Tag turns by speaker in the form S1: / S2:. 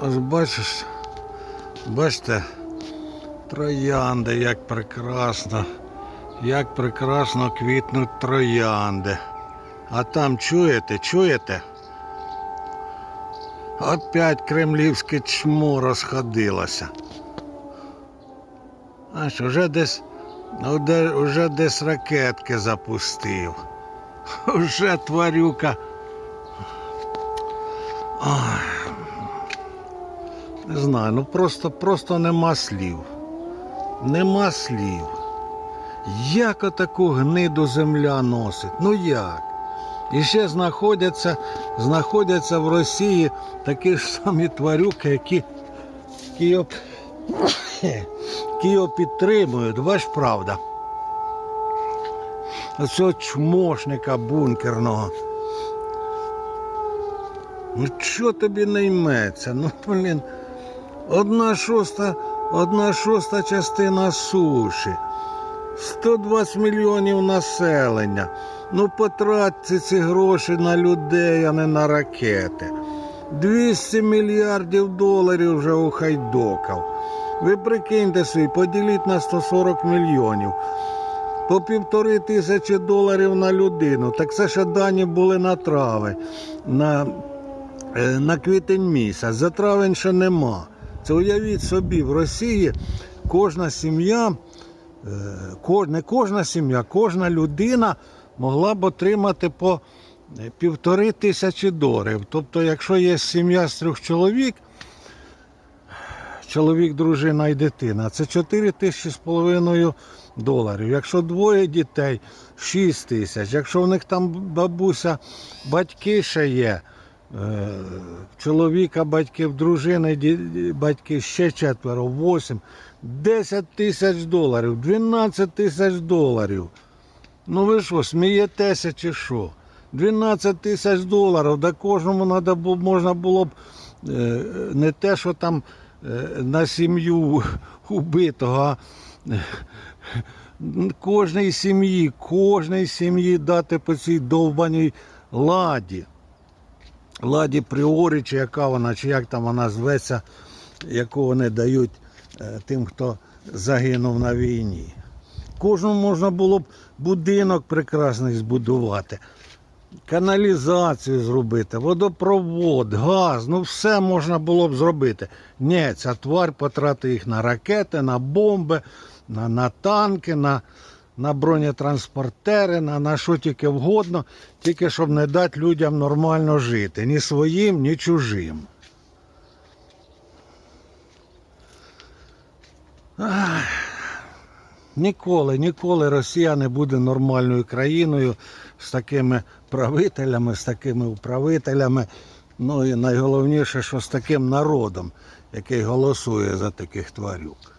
S1: Ось бачиш, бачите, троянди, як прекрасно, як прекрасно квітнуть троянди. А там чуєте, чуєте? Опять кремлівське чмо розходилося. Аж уже десь, уже, десь ракетки запустив. Уже тварюка. Ой. Не знаю, ну просто, просто нема слів. Нема слів. Як отаку гниду земля носить? Ну як? І ще знаходяться, знаходяться в Росії такі ж самі тварюки, які, які його підтримують. Бач, правда. Оцього чмошника бункерного. Ну що тобі не йметься? Ну, блін, одна шоста, одна шоста частина суші. 120 мільйонів населення. Ну потратьте ці гроші на людей, а не на ракети. 200 мільярдів доларів вже ухайдокав. Ви прикиньте собі, поділіть на 140 мільйонів. По півтори тисячі доларів на людину. Так це ще дані були на трави, на, е, на квітень місяць. За травень ще нема. Це уявіть собі, в Росії кожна сім'я Е, не кожна сім'я, кожна людина могла б отримати по е, півтори тисячі доларів. Тобто, якщо є сім'я з трьох чоловік, чоловік, дружина і дитина, це 4 тисячі з половиною доларів. Якщо двоє дітей 6 тисяч. Якщо в них там бабуся, батьки ще є. Е, Чоловіка, батьків, дружини, батьки ще четверо, 8, 10 тисяч доларів, 12 тисяч доларів. Ну ви що, смієтеся чи що? 12 тисяч доларів, да кожному було, можна було б е, не те, що там е, на сім'ю убитого, а кожній сім'ї, кожній сім'ї дати по цій довбаній ладі. Ладі Пріорі, чи яка вона, чи як там вона зветься, яку вони дають е, тим, хто загинув на війні. Кожному можна було б будинок прекрасний збудувати, каналізацію зробити, водопровод, газ, ну все можна було б зробити. Ні, ця тварь потратить їх на ракети, на бомби, на, на танки, на, на бронетранспортери, на, на що тільки вгодно, тільки щоб не дати людям нормально жити. Ні своїм, ні чужим. Ах. Ніколи, ніколи Росія не буде нормальною країною з такими правителями, з такими управителями. Ну і найголовніше, що з таким народом, який голосує за таких тварюк.